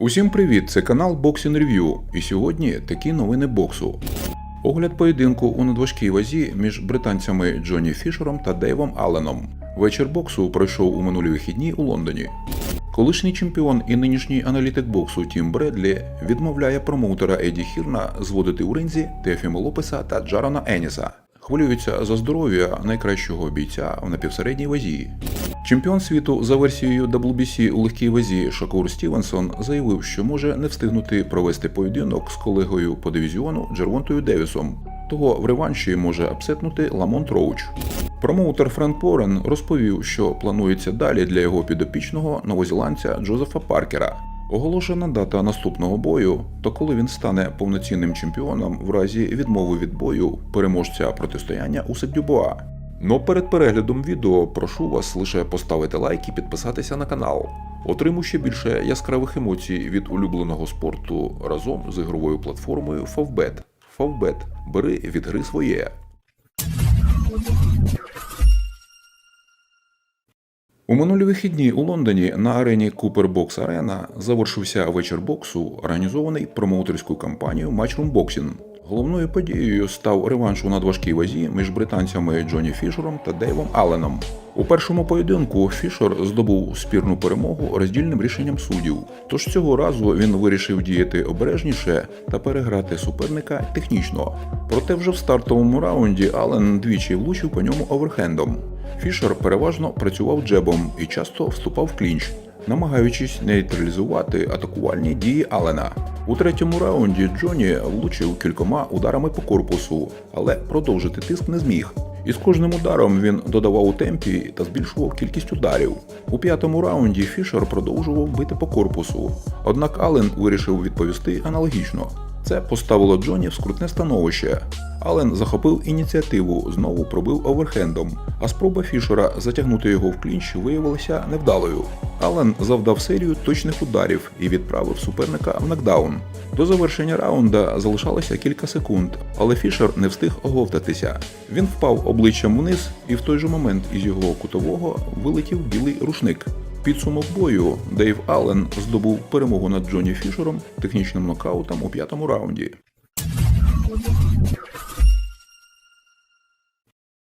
Усім привіт! Це канал Boxing Review. І сьогодні такі новини боксу. Огляд поєдинку у надважкій вазі між британцями Джонні Фішером та Дейвом Алленом. Вечір боксу пройшов у минулі вихідні у Лондоні. Колишній чемпіон і нинішній аналітик боксу Тім Бредлі відмовляє промоутера Еді Хірна зводити у ринзі Теофіма Лопеса та Джарона Еніса. Хвилюються за здоров'я найкращого бійця в напівсередній вазі. Чемпіон світу за версією WBC у легкій вазі Шакур Стівенсон заявив, що може не встигнути провести поєдинок з колегою по дивізіону Джервонтою Девісом. Того в реванші може апсетнути Ламонт Роуч. Промоутер Френк Порен розповів, що планується далі для його підопічного новозіландця Джозефа Паркера. Оголошена дата наступного бою, то коли він стане повноцінним чемпіоном в разі відмови від бою переможця протистояння у Дюбуа. Но перед переглядом відео прошу вас лише поставити лайк і підписатися на канал. Отримуй ще більше яскравих емоцій від улюбленого спорту разом з ігровою платформою Favbet. Favbet. Бери від гри своє. У минулі вихідні у Лондоні на арені Cooper Box Arena завершився вечір боксу, організований промоутерською компанією Matchroom Boxing. Головною подією став реванш у надважкій вазі між британцями Джонні Фішером та Дейвом Алленом. У першому поєдинку Фішер здобув спірну перемогу роздільним рішенням суддів. Тож цього разу він вирішив діяти обережніше та переграти суперника технічно. Проте вже в стартовому раунді Аллен двічі влучив по ньому оверхендом. Фішер переважно працював джебом і часто вступав в клінч, намагаючись нейтралізувати атакувальні дії Алена. У третьому раунді Джоні влучив кількома ударами по корпусу, але продовжити тиск не зміг. І з кожним ударом він додавав у темпі та збільшував кількість ударів. У п'ятому раунді Фішер продовжував бити по корпусу. Однак Ален вирішив відповісти аналогічно. Це поставило Джоні в скрутне становище. Ален захопив ініціативу, знову пробив оверхендом, а спроба Фішера затягнути його в клінч виявилася невдалою. Ален завдав серію точних ударів і відправив суперника в нокдаун. До завершення раунда залишалося кілька секунд, але Фішер не встиг оговтатися. Він впав обличчям вниз, і в той же момент із його кутового вилетів білий рушник. Підсумок бою Дейв Аллен здобув перемогу над Джонні Фішером технічним нокаутом у п'ятому раунді.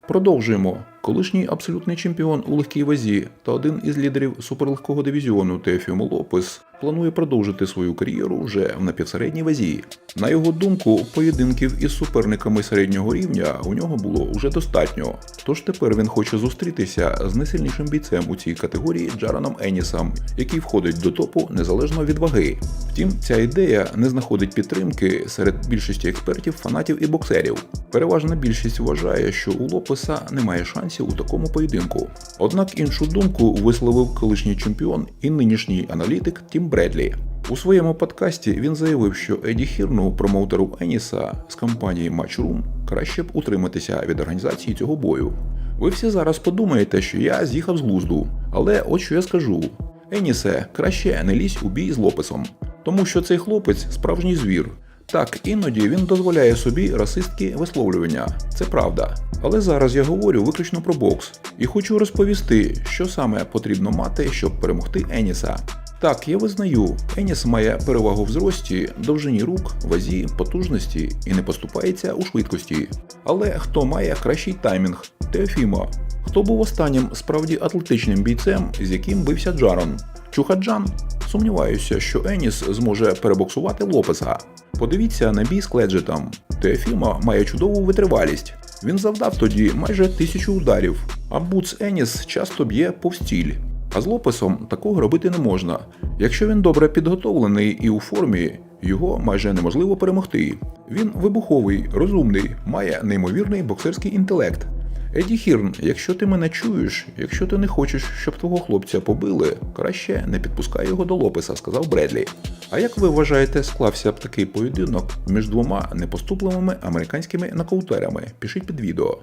Продовжуємо. Колишній абсолютний чемпіон у легкій вазі та один із лідерів суперлегкого дивізіону Теофімо Лопес планує продовжити свою кар'єру вже в напівсередній вазі. На його думку, поєдинків із суперниками середнього рівня у нього було вже достатньо. Тож тепер він хоче зустрітися з найсильнішим бійцем у цій категорії Джараном Енісом, який входить до топу незалежно від ваги. Втім, ця ідея не знаходить підтримки серед більшості експертів, фанатів і боксерів. Переважна більшість вважає, що у Лопеса немає шансів у такому поєдинку. Однак іншу думку висловив колишній чемпіон і нинішній аналітик Тім Бредлі. У своєму подкасті він заявив, що Еді Хірну, промоутеру Еніса з компанії Matchroom, краще б утриматися від організації цього бою. Ви всі зараз подумаєте, що я з'їхав з глузду, але от що я скажу: Енісе, краще не лізь у бій з Лопесом, тому що цей хлопець справжній звір. Так, іноді він дозволяє собі расистські висловлювання, це правда. Але зараз я говорю виключно про бокс і хочу розповісти, що саме потрібно мати, щоб перемогти Еніса. Так, я визнаю, Еніс має перевагу в зрості, довжині рук, вазі, потужності і не поступається у швидкості. Але хто має кращий таймінг? Теофімо. Хто був останнім справді атлетичним бійцем, з яким бився Джарон? Чухаджан? Сумніваюся, що Еніс зможе перебоксувати Лопеса. Подивіться на бій з Кледжетом. Теофімо має чудову витривалість. Він завдав тоді майже тисячу ударів, а Буц Еніс часто б'є повстіль. А з Лопесом такого робити не можна. Якщо він добре підготовлений і у формі, його майже неможливо перемогти. Він вибуховий, розумний, має неймовірний боксерський інтелект. Еді Хірн, якщо ти мене чуєш, якщо ти не хочеш, щоб твого хлопця побили, краще не підпускай його до Лопеса, сказав Бредлі. А як ви вважаєте, склався б такий поєдинок між двома непоступливими американськими нокаутерами? Пишіть під відео.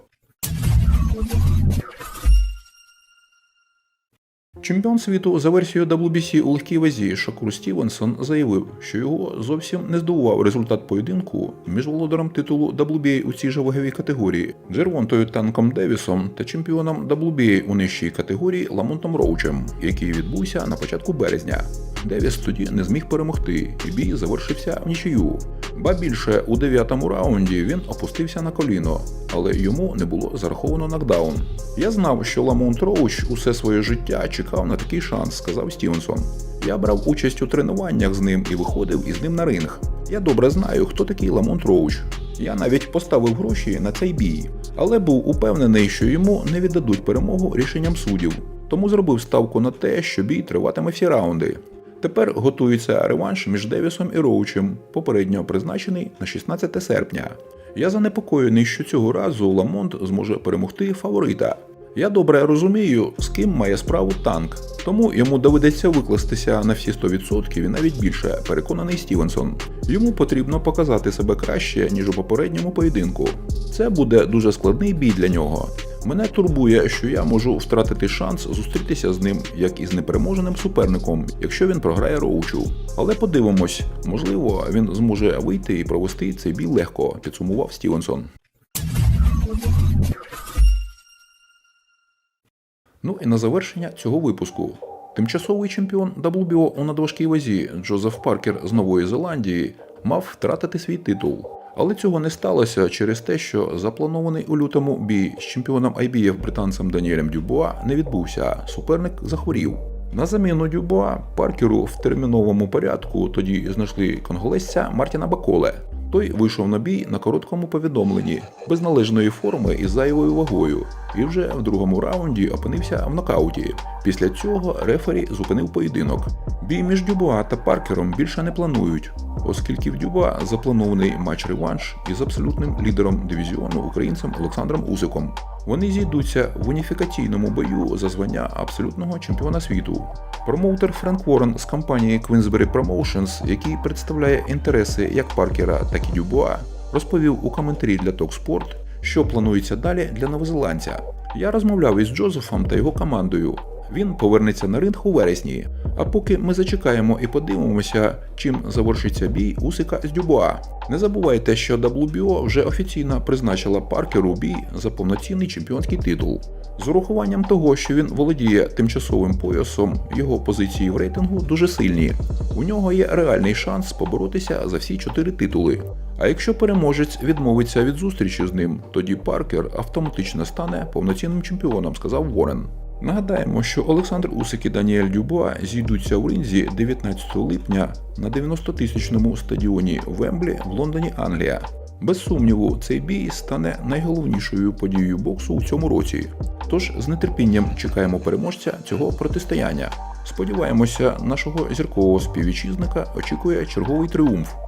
Чемпіон світу за версією WBC у легкій вазі Шакур Стівенсон заявив, що його зовсім не здивував результат поєдинку між володарем титулу WBA у цій же ваговій категорії Джервонтою Танком Девісом та чемпіоном WBA у нижчій категорії Ламонтом Роучем, який відбувся на початку березня. Девіс тоді не зміг перемогти, і бій завершився в нічию. Ба більше у дев'ятому раунді він опустився на коліно, але йому не було зараховано нокдаун. Я знав, що Ламонт Роуч усе своє життя чекав на такий шанс, сказав Стівенсон. Я брав участь у тренуваннях з ним і виходив із ним на ринг. Я добре знаю, хто такий Ламонт Роуч. Я навіть поставив гроші на цей бій, але був упевнений, що йому не віддадуть перемогу рішенням суддів. Тому зробив ставку на те, що бій триватиме всі раунди. Тепер готується реванш між Девісом і Роучем, попередньо призначений на 16 серпня. Я занепокоєний, що цього разу Ламонт зможе перемогти фаворита. Я добре розумію, з ким має справу танк, тому йому доведеться викластися на всі 100% і навіть більше, переконаний Стівенсон. Йому потрібно показати себе краще, ніж у попередньому поєдинку. Це буде дуже складний бій для нього. Мене турбує, що я можу втратити шанс зустрітися з ним як із непереможеним суперником, якщо він програє роучу. Але подивимось, можливо, він зможе вийти і провести цей бій легко, підсумував Стівенсон. Ну і на завершення цього випуску. Тимчасовий чемпіон WBO у надважкій вазі Джозеф Паркер з Нової Зеландії мав втратити свій титул. Але цього не сталося через те, що запланований у лютому бій з чемпіоном IBF британцем Даніелем Дюбуа не відбувся. Суперник захворів. На заміну Дюбуа Паркеру в терміновому порядку тоді знайшли конголезця Мартіна Баколе. Той вийшов на бій на короткому повідомленні, без належної форми і зайвою вагою, і вже в другому раунді опинився в нокауті. Після цього рефері зупинив поєдинок. Бій між Дюбуа та Паркером більше не планують, оскільки в Дюбуа запланований матч-реванш із абсолютним лідером дивізіону українцем Олександром Усиком. Вони зійдуться в уніфікаційному бою за звання абсолютного чемпіона світу. Промоутер Френк Уоррен з компанії Queensberry Promotions, який представляє інтереси як Паркера, так і Дюбуа, розповів у коментарі для TalkSport, що планується далі для новозеландця. Я розмовляв із Джозефом та його командою. Він повернеться на ринг у вересні. А поки ми зачекаємо і подивимося, чим завершиться бій Усика з Дюбуа. Не забувайте, що WBO вже офіційно призначила Паркеру бій за повноцінний чемпіонський титул. З урахуванням того, що він володіє тимчасовим поясом, його позиції в рейтингу дуже сильні. У нього є реальний шанс поборотися за всі чотири титули. А якщо переможець відмовиться від зустрічі з ним, тоді Паркер автоматично стане повноцінним чемпіоном, сказав Ворен. Нагадаємо, що Олександр Усик і Даніель Дюбуа зійдуться у ринзі 19 липня на 90-тисячному стадіоні Вемблі в Лондоні, Англія. Без сумніву, цей бій стане найголовнішою подією боксу у цьому році. Тож з нетерпінням чекаємо переможця цього протистояння. Сподіваємося, нашого зіркового співвітчизника очікує черговий тріумф.